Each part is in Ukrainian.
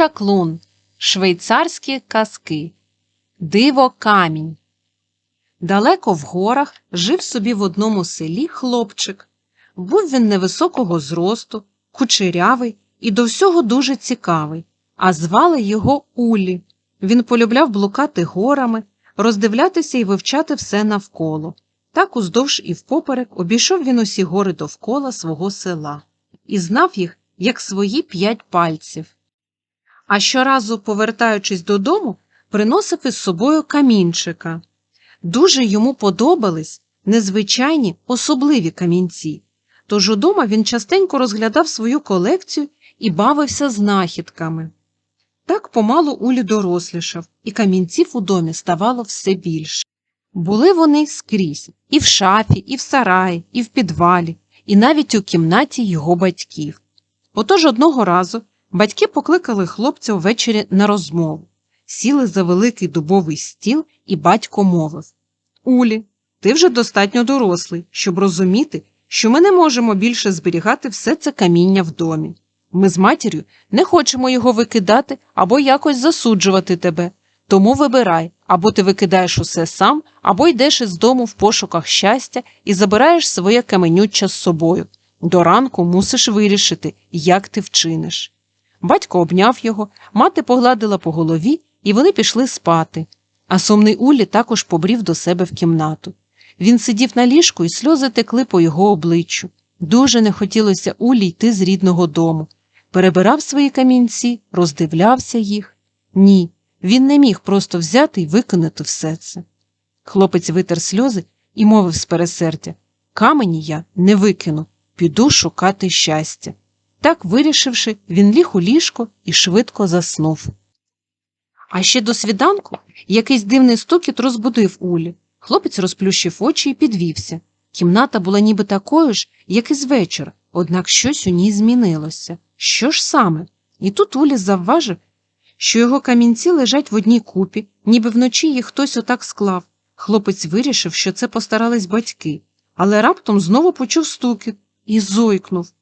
чаклун, швейцарські казки, диво камінь. Далеко в горах жив собі в одному селі хлопчик. Був він невисокого зросту, кучерявий і до всього дуже цікавий, а звали його Улі. Він полюбляв блукати горами, роздивлятися і вивчати все навколо. Так уздовж і впоперек обійшов він усі гори довкола свого села і знав їх, як свої п'ять пальців. А щоразу, повертаючись додому, приносив із собою камінчика. Дуже йому подобались незвичайні особливі камінці. Тож удома він частенько розглядав свою колекцію і бавився знахідками. Так помалу Улі дорослішав, і камінців у домі ставало все більше. Були вони скрізь і в шафі, і в сараї, і в підвалі, і навіть у кімнаті його батьків. Отож одного разу батьки покликали хлопця ввечері на розмову, сіли за великий дубовий стіл, і батько мовив Улі, ти вже достатньо дорослий, щоб розуміти, що ми не можемо більше зберігати все це каміння в домі. Ми з матір'ю не хочемо його викидати або якось засуджувати тебе. Тому вибирай, або ти викидаєш усе сам, або йдеш із дому в пошуках щастя і забираєш своє каменюче з собою. До ранку мусиш вирішити, як ти вчиниш. Батько обняв його, мати погладила по голові, і вони пішли спати. А сумний Улі також побрів до себе в кімнату. Він сидів на ліжку, і сльози текли по його обличчю. Дуже не хотілося Улі йти з рідного дому. Перебирав свої камінці, роздивлявся їх. Ні, він не міг просто взяти і викинути все це. Хлопець витер сльози і мовив з пересердя Камені я не викину, піду шукати щастя. Так, вирішивши, він ліг у ліжко і швидко заснув. А ще до свіданку якийсь дивний стукіт розбудив Улі. Хлопець розплющив очі і підвівся. Кімната була ніби такою ж, як і з вечора, однак щось у ній змінилося. Що ж саме? І тут Улі завважив, що його камінці лежать в одній купі, ніби вночі їх хтось отак склав. Хлопець вирішив, що це постарались батьки, але раптом знову почув стукіт і зойкнув.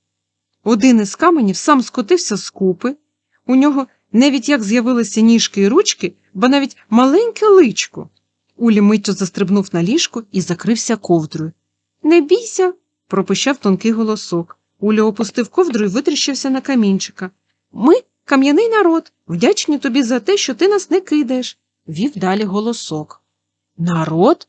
Один із каменів сам скотився з купи, у нього навіть як з'явилися ніжки і ручки, ба навіть маленьке личко. Улі миттю застрибнув на ліжку і закрився ковдрою. Не бійся, пропищав тонкий голосок. Уля опустив ковдру і витріщився на камінчика. Ми, кам'яний народ, вдячні тобі за те, що ти нас не кидаєш, вів далі голосок. Народ?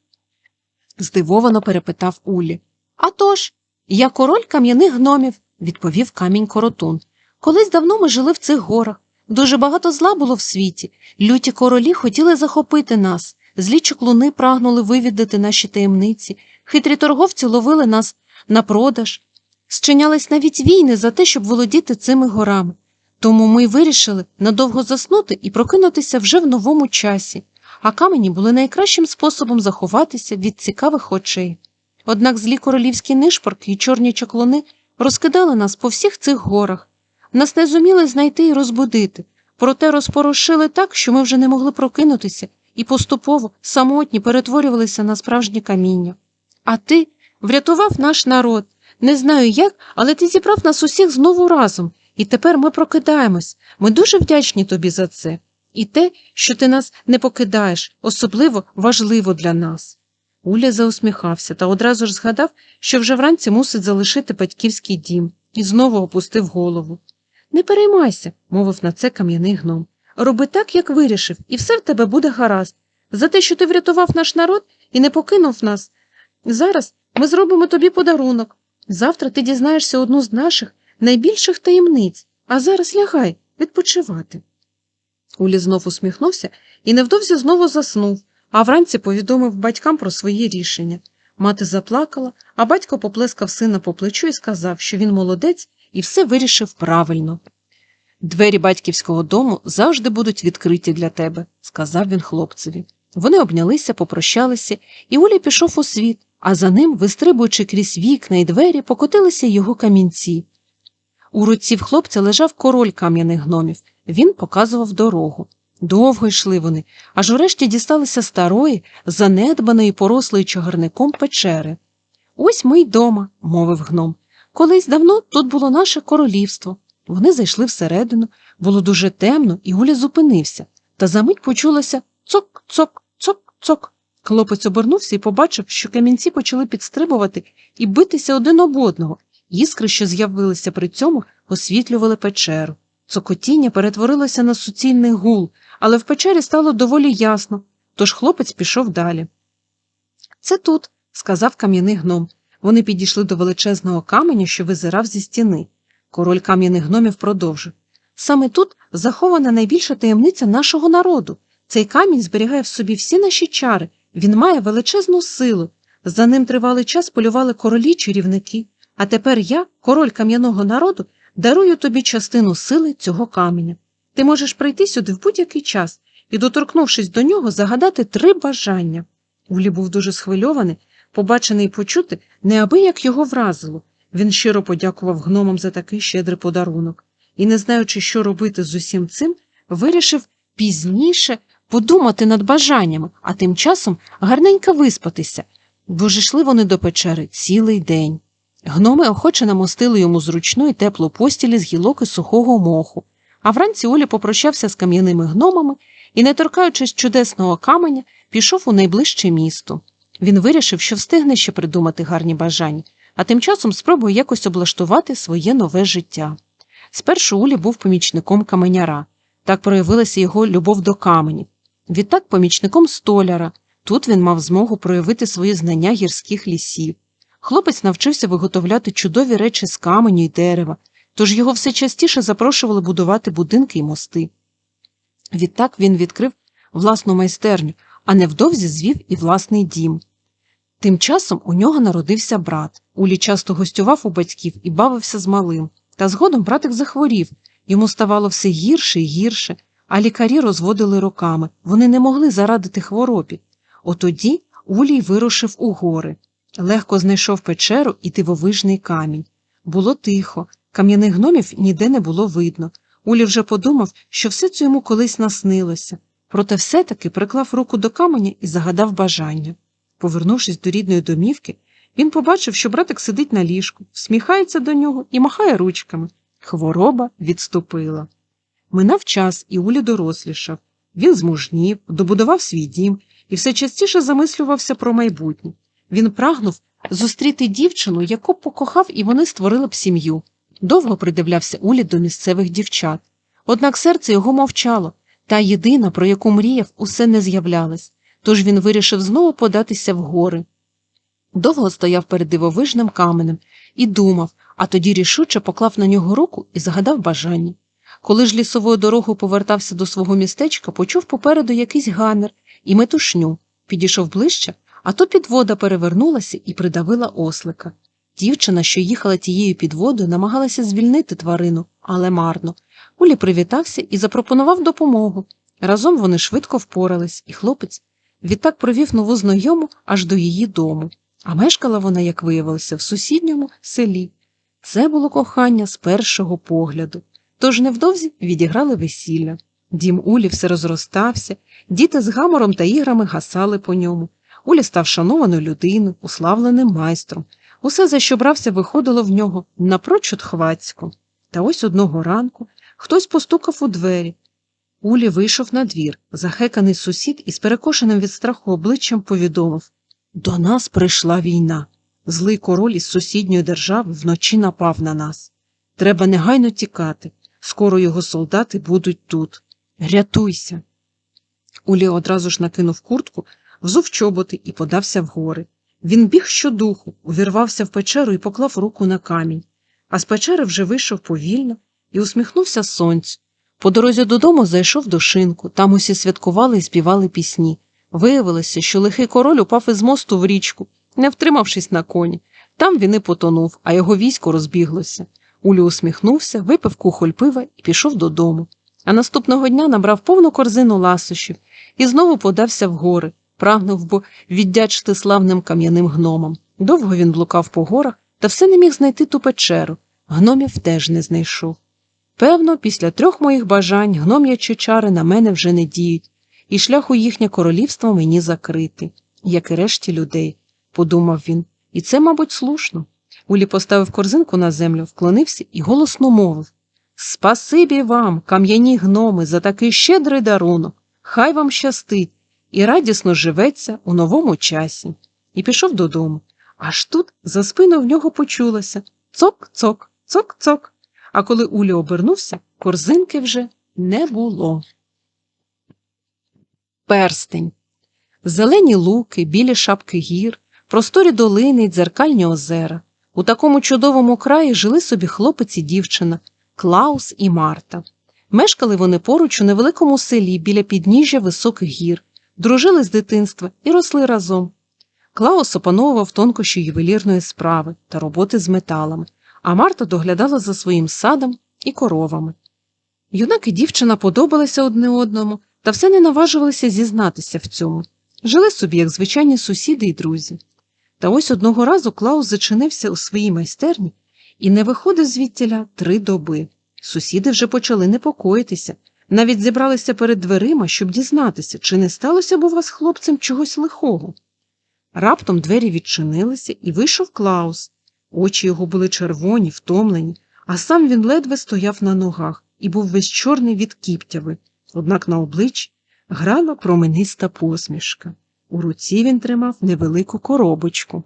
здивовано перепитав Улі. «А тож, я король кам'яних гномів, відповів камінь коротун. Колись давно ми жили в цих горах. Дуже багато зла було в світі. Люті королі хотіли захопити нас. Злі чоклуни прагнули вивідати наші таємниці, хитрі торговці ловили нас на продаж. Зчинялись навіть війни за те, щоб володіти цими горами. Тому ми вирішили надовго заснути і прокинутися вже в новому часі, а камені були найкращим способом заховатися від цікавих очей. Однак злі королівські нишпорки і чорні чаклуни розкидали нас по всіх цих горах. Нас не зуміли знайти і розбудити, проте розпорошили так, що ми вже не могли прокинутися і поступово самотні перетворювалися на справжнє каміння. А ти врятував наш народ. Не знаю як, але ти зібрав нас усіх знову разом, і тепер ми прокидаємось. Ми дуже вдячні тобі за це. І те, що ти нас не покидаєш, особливо важливо для нас. Уля заусміхався та одразу ж згадав, що вже вранці мусить залишити батьківський дім, і знову опустив голову. Не переймайся, мовив на це кам'яний гном. Роби так, як вирішив, і все в тебе буде гаразд. За те, що ти врятував наш народ і не покинув нас. Зараз ми зробимо тобі подарунок. Завтра ти дізнаєшся одну з наших найбільших таємниць, а зараз лягай відпочивати. Улі знов усміхнувся і невдовзі знову заснув, а вранці повідомив батькам про свої рішення. Мати заплакала, а батько поплескав сина по плечу і сказав, що він молодець і все вирішив правильно. Двері батьківського дому завжди будуть відкриті для тебе, сказав він хлопцеві. Вони обнялися, попрощалися, і Уля пішов у світ, а за ним, вистрибуючи крізь вікна й двері, покотилися його камінці. У руці в хлопця лежав король кам'яних гномів. Він показував дорогу. Довго йшли вони, аж урешті дісталися старої, занедбаної, порослої чагарником печери. Ось ми й дома, мовив гном. Колись давно тут було наше королівство. Вони зайшли всередину, було дуже темно, і Уля зупинився, та за мить почулося цок, цок, цок, цок. Хлопець обернувся і побачив, що камінці почали підстрибувати і битися один об одного. Іскри, що з'явилися при цьому, освітлювали печеру. Цокотіння перетворилося на суцільний гул, але в печері стало доволі ясно, тож хлопець пішов далі. Це тут, сказав кам'яний гном. Вони підійшли до величезного каменя, що визирав зі стіни. Король кам'яних гномів продовжив. Саме тут захована найбільша таємниця нашого народу. Цей камінь зберігає в собі всі наші чари, він має величезну силу. За ним тривалий час полювали королі чарівники. А тепер я, король кам'яного народу, дарую тобі частину сили цього каменя. Ти можеш прийти сюди в будь-який час і, доторкнувшись до нього, загадати три бажання. Улі був дуже схвильований, побачений і почути, неабияк його вразило. Він щиро подякував гномам за такий щедрий подарунок і, не знаючи, що робити з усім цим, вирішив пізніше подумати над бажаннями, а тим часом гарненько виспатися, бо ж йшли вони до печери цілий день. Гноми охоче намостили йому зручну і теплу постілі з гілок і сухого моху, а вранці Оля попрощався з кам'яними гномами і, не торкаючись чудесного каменя, пішов у найближче місто. Він вирішив, що встигне ще придумати гарні бажання, а тим часом спробує якось облаштувати своє нове життя. Спершу Улі був помічником каменяра, так проявилася його любов до каменів. Відтак помічником столяра. Тут він мав змогу проявити свої знання гірських лісів. Хлопець навчився виготовляти чудові речі з каменю й дерева, тож його все частіше запрошували будувати будинки й мости. Відтак він відкрив власну майстерню, а невдовзі звів і власний дім. Тим часом у нього народився брат. Улі часто гостював у батьків і бавився з малим. Та згодом братик захворів, йому ставало все гірше і гірше, а лікарі розводили роками. Вони не могли зарадити хворобі. Отоді Улій вирушив у гори. Легко знайшов печеру і дивовижний камінь. Було тихо, кам'яних гномів ніде не було видно. Улі вже подумав, що все це йому колись наснилося. Проте все-таки приклав руку до каменя і загадав бажання. Повернувшись до рідної домівки, він побачив, що братик сидить на ліжку, всміхається до нього і махає ручками. Хвороба відступила. Минав час, і Уля дорослішав. Він змужнів, добудував свій дім і все частіше замислювався про майбутнє. Він прагнув зустріти дівчину, яку покохав, і вони створили б сім'ю. Довго придивлявся Улі до місцевих дівчат. Однак серце його мовчало, та єдина, про яку мріяв, усе не з'являлась, тож він вирішив знову податися в гори. Довго стояв перед дивовижним каменем і думав, а тоді рішуче поклав на нього руку і загадав бажання. Коли ж лісовою дорогою повертався до свого містечка, почув попереду якийсь гамір і метушню, підійшов ближче, а то підвода перевернулася і придавила ослика. Дівчина, що їхала тією підводою, намагалася звільнити тварину, але марно. Улі привітався і запропонував допомогу. Разом вони швидко впорались, і хлопець відтак провів нову знайому аж до її дому. А мешкала вона, як виявилося, в сусідньому селі. Це було кохання з першого погляду. Тож невдовзі відіграли весілля. Дім Улі все розростався, діти з гамором та іграми гасали по ньому. Уля став шанованою людиною, уславленим майстром. Усе, за що брався, виходило в нього напрочуд хвацько. Та ось одного ранку хтось постукав у двері. Улі вийшов на двір. Захеканий сусід із перекошеним від страху обличчям повідомив До нас прийшла війна. Злий король із сусідньої держави вночі напав на нас. Треба негайно тікати. Скоро його солдати будуть тут. Рятуйся. Улі одразу ж накинув куртку, взув чоботи і подався вгори. Він біг щодуху, увірвався в печеру і поклав руку на камінь, а з печери вже вийшов повільно і усміхнувся сонцю. По дорозі додому зайшов до шинку, там усі святкували і співали пісні. Виявилося, що лихий король упав із мосту в річку, не втримавшись на коні. Там він і потонув, а його військо розбіглося. Улю усміхнувся, випив кухоль пива і пішов додому. А наступного дня набрав повну корзину ласощів і знову подався в гори, прагнув бо віддячити славним кам'яним гномам. Довго він блукав по горах та все не міг знайти ту печеру. Гномів теж не знайшов. Певно, після трьох моїх бажань гном'ячі чари на мене вже не діють, і шлях у їхнє королівство мені закритий, як і решті людей, подумав він, і це, мабуть, слушно. Улі поставив корзинку на землю, вклонився і голосно мовив Спасибі вам, кам'яні гноми, за такий щедрий дарунок. Хай вам щастить і радісно живеться у новому часі. І пішов додому. Аж тут за спину в нього почулося цок-цок, цок-цок. А коли Уля обернувся, корзинки вже не було. Перстень. Зелені луки, білі шапки гір, просторі долини й дзеркальні озера. У такому чудовому краї жили собі хлопець і дівчина Клаус і Марта. Мешкали вони поруч у невеликому селі біля підніжжя високих гір, дружили з дитинства і росли разом. Клаус опановував тонкощі ювелірної справи та роботи з металами, а Марта доглядала за своїм садом і коровами. Юнак і дівчина подобалися одне одному та все не наважувалися зізнатися в цьому. Жили собі, як звичайні сусіди і друзі. Та ось одного разу Клаус зачинився у своїй майстерні і не виходив звідтіля три доби. Сусіди вже почали непокоїтися, навіть зібралися перед дверима, щоб дізнатися, чи не сталося б у вас хлопцем чогось лихого. Раптом двері відчинилися, і вийшов Клаус. Очі його були червоні, втомлені, а сам він ледве стояв на ногах і був весь чорний від кіптяви, однак на обличчі грала промениста посмішка. У руці він тримав невелику коробочку.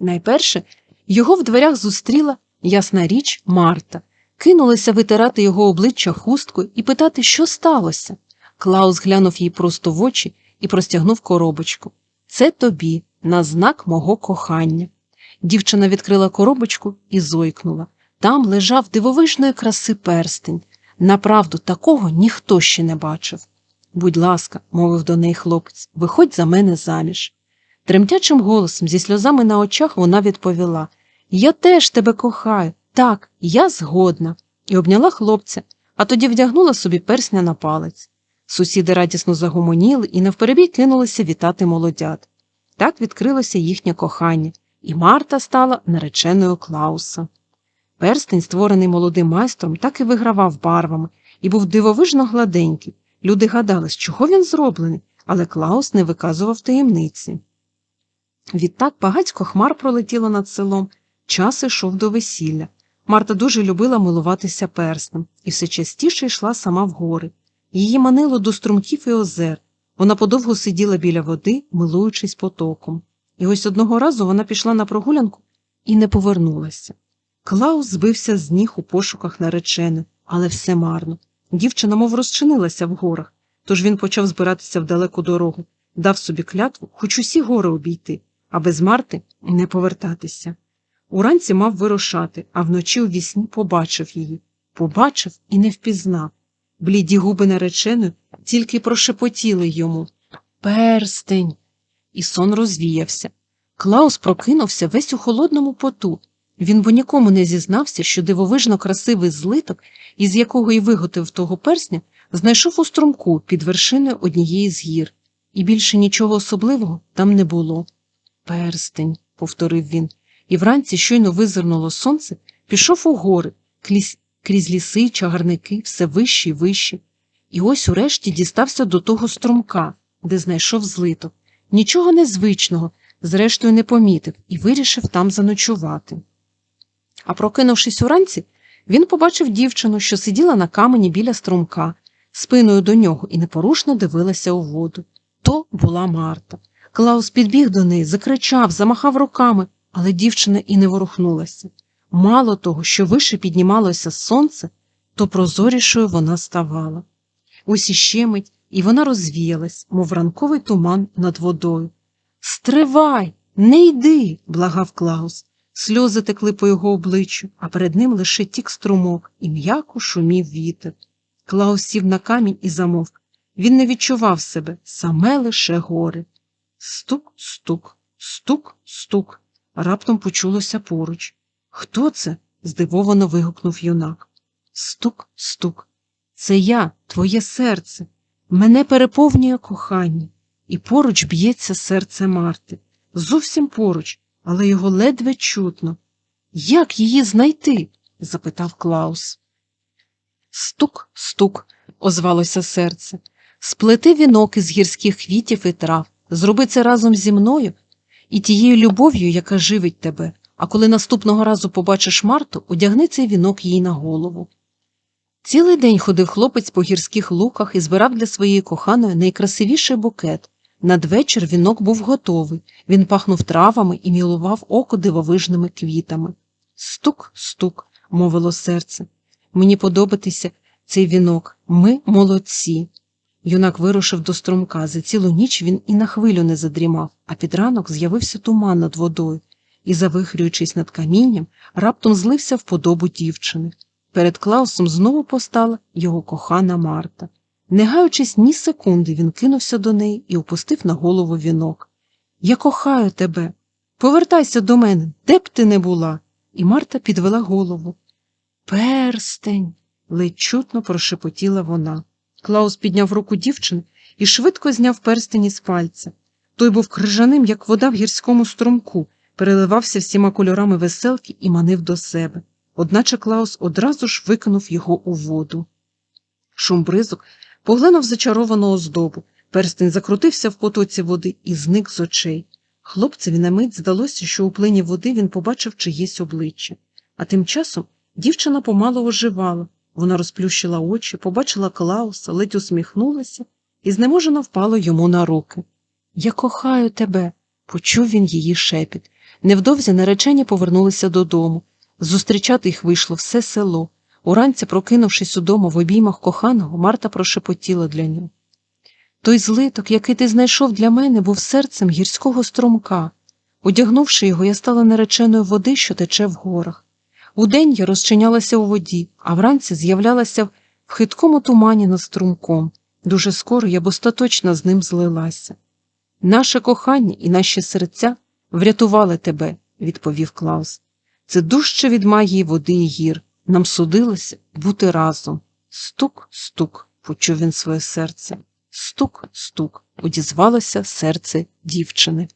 Найперше його в дверях зустріла, ясна річ, Марта, кинулася витирати його обличчя хусткою і питати, що сталося. Клаус глянув їй просто в очі і простягнув коробочку. Це тобі, на знак мого кохання. Дівчина відкрила коробочку і зойкнула. Там лежав дивовижної краси перстень. Направду, такого ніхто ще не бачив. Будь ласка, мовив до неї хлопець, виходь за мене заміж. Тремтячим голосом, зі сльозами на очах, вона відповіла Я теж тебе кохаю. Так, я згодна. І обняла хлопця, а тоді вдягнула собі персня на палець. Сусіди радісно загомоніли і навперебій кинулися вітати молодят. Так відкрилося їхнє кохання, і Марта стала нареченою Клауса. Перстень, створений молодим майстром, так і вигравав барвами і був дивовижно гладенький. Люди гадали, з чого він зроблений, але Клаус не виказував таємниці. Відтак багацько хмар пролетіло над селом, час ішов до весілля. Марта дуже любила милуватися перснем і все частіше йшла сама в гори. Її манило до струмків і озер. Вона подовго сиділа біля води, милуючись потоком. І ось одного разу вона пішла на прогулянку і не повернулася. Клаус збився з ніг у пошуках нареченої, але все марно. Дівчина мов розчинилася в горах, тож він почав збиратися в далеку дорогу, дав собі клятву хоч усі гори обійти, а без Марти не повертатися. Уранці мав вирушати, а вночі у вісні побачив її. Побачив і не впізнав. Бліді губи нареченої тільки прошепотіли йому Перстень. І сон розвіявся. Клаус прокинувся весь у холодному поту. Він бо нікому не зізнався, що дивовижно красивий злиток, із якого й виготовив того персня, знайшов у струмку під вершиною однієї з гір, і більше нічого особливого там не було. Перстень, повторив він, і вранці щойно визирнуло сонце, пішов у гори, крізь, крізь ліси чагарники, все вище й вище. І ось урешті дістався до того струмка, де знайшов злиток. Нічого незвичного, зрештою, не помітив і вирішив там заночувати. А прокинувшись уранці, він побачив дівчину, що сиділа на камені біля струмка, спиною до нього і непорушно дивилася у воду. То була Марта. Клаус підбіг до неї, закричав, замахав руками, але дівчина і не ворухнулася. Мало того, що вище піднімалося сонце, то прозорішою вона ставала. Ось іще мить, і вона розвіялась, мов ранковий туман над водою. Стривай, не йди, благав Клаус. Сльози текли по його обличчю, а перед ним лише тік струмок і м'яко шумів вітер. Клаус сів на камінь і замовк. Він не відчував себе, саме лише гори. Стук, стук, стук, стук. Раптом почулося поруч. Хто це? здивовано вигукнув юнак. Стук, стук. Це я, твоє серце. Мене переповнює кохання, і поруч б'ється серце Марти. Зовсім поруч, але його ледве чутно. Як її знайти? запитав Клаус. Стук, стук, озвалося серце. Сплети вінок із гірських квітів і трав, зроби це разом зі мною і тією любов'ю, яка живить тебе, а коли наступного разу побачиш Марту, одягни цей вінок їй на голову. Цілий день ходив хлопець по гірських луках і збирав для своєї коханої найкрасивіший букет. Надвечір вінок був готовий, він пахнув травами і мілував око дивовижними квітами. Стук, стук, мовило серце. Мені подобатися цей вінок. Ми молодці. Юнак вирушив до струмка. За цілу ніч він і на хвилю не задрімав, а під ранок з'явився туман над водою і, завихрюючись над камінням, раптом злився в подобу дівчини. Перед Клаусом знову постала його кохана Марта. Не гаючись ні секунди, він кинувся до неї і опустив на голову вінок. Я кохаю тебе. Повертайся до мене, де б ти не була. І Марта підвела голову. Перстень. ледь чутно прошепотіла вона. Клаус підняв руку дівчини і швидко зняв перстень із пальця. Той був крижаним, як вода в гірському струмку, переливався всіма кольорами веселки і манив до себе. Одначе Клаус одразу ж викинув його у воду. Шум бризок поглинув зачаровану оздобу. Перстень закрутився в потоці води і зник з очей. Хлопцеві на мить здалося, що у плині води він побачив чиєсь обличчя. А тим часом дівчина помало оживала. Вона розплющила очі, побачила Клауса, ледь усміхнулася і знеможено впала йому на руки. Я кохаю тебе, почув він її шепіт. Невдовзі наречені повернулися додому. Зустрічати їх вийшло все село. Уранці, прокинувшись удома в обіймах коханого, Марта прошепотіла для нього. Той злиток, який ти знайшов для мене, був серцем гірського струмка. Одягнувши його, я стала нареченою води, що тече в горах. Удень я розчинялася у воді, а вранці з'являлася в хиткому тумані над струмком. Дуже скоро я б остаточно з ним злилася. Наше кохання і наші серця врятували тебе, відповів Клаус. Це дужче від магії води і гір. Нам судилося бути разом. Стук, стук, почув він своє серце. Стук, стук, одізвалося серце дівчини.